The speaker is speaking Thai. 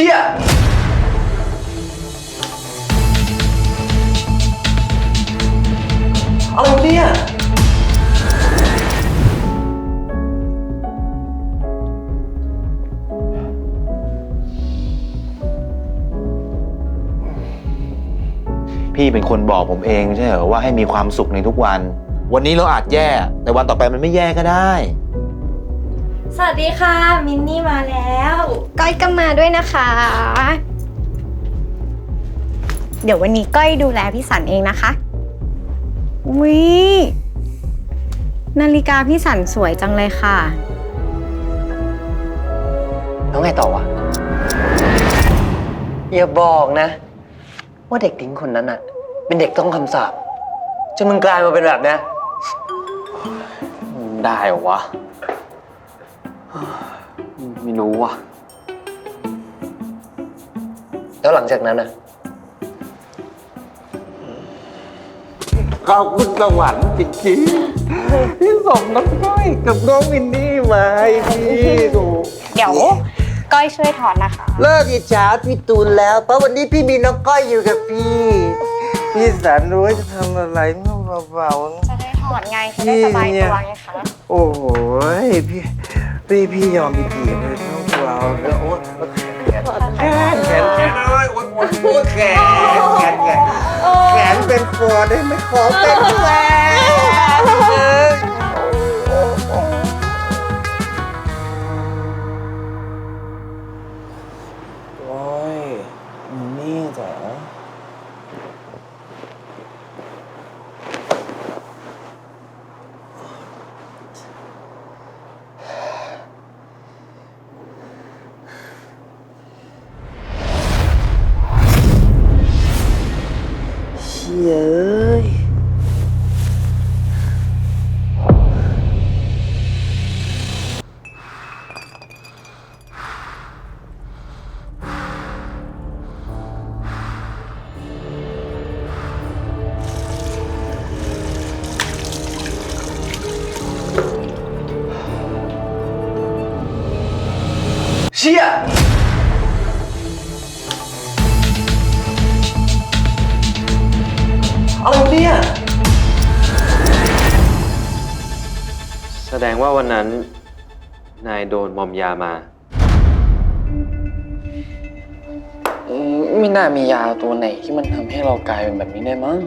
ชี่ยอะไรวะเนี่ย พี่เป็นคนบอกผมเองใช่เหรอว่าให้มีความสุขในทุกวัน วันนี้เราอาจแย่ แต่วันต่อไปมันไม่แย่ก็ได้ สวัสดีค่ะ มินนี่มาแล้ว ก้อยก็มาด้วยนะคะ เดี๋ยววันนี้ก้อยดูแลพี่สันเองนะคะวินาฬิกาพี่สันสวยจังเลยค่ะ แล้วไงต่อวะอย่าบอกนะ ว่าเด็กทิ้งคนนั้นอะเป็นเด็กต้องคำสาปจนมึงกลายมาเป็นแบบเนี้ยได้เหรอวะ ไม่รู้ว่ะ แล้วหลังจากนั้นอะขอบคุณสวรรค์จริงๆที่ส่งน้องก้อยกับน้องมินนี่มาให้พี่ดูเดี๋ยวก้อยช่วยถอนนะคะ เลิกอิจฉาพี่ตูนแล้ว เพราะวันนี้พี่มีน้องก้อยอยู่กับพี่ พี่สันรู้ว่าจะทำอะไรเมื่อเบาๆนะจะได้ถอนไงจะได้สบายตัวไงคะโอ้โหพี่พี่พี่ยอมพี่จีบเลยน้องเราแล้วโอ๊ย แขนแขนแขนแขนเป็นฟอได้ไหมขอเป็นแฟนเออโอ้ยนี่จ้ะ เชี่ย อะไรวะเนี่ย แสดงว่าวันนั้น นายโดนมอมยามา ไม่น่ามียาตัวไหนที่มันทำให้เรากลายเป็นแบบนี้ได้มั้ง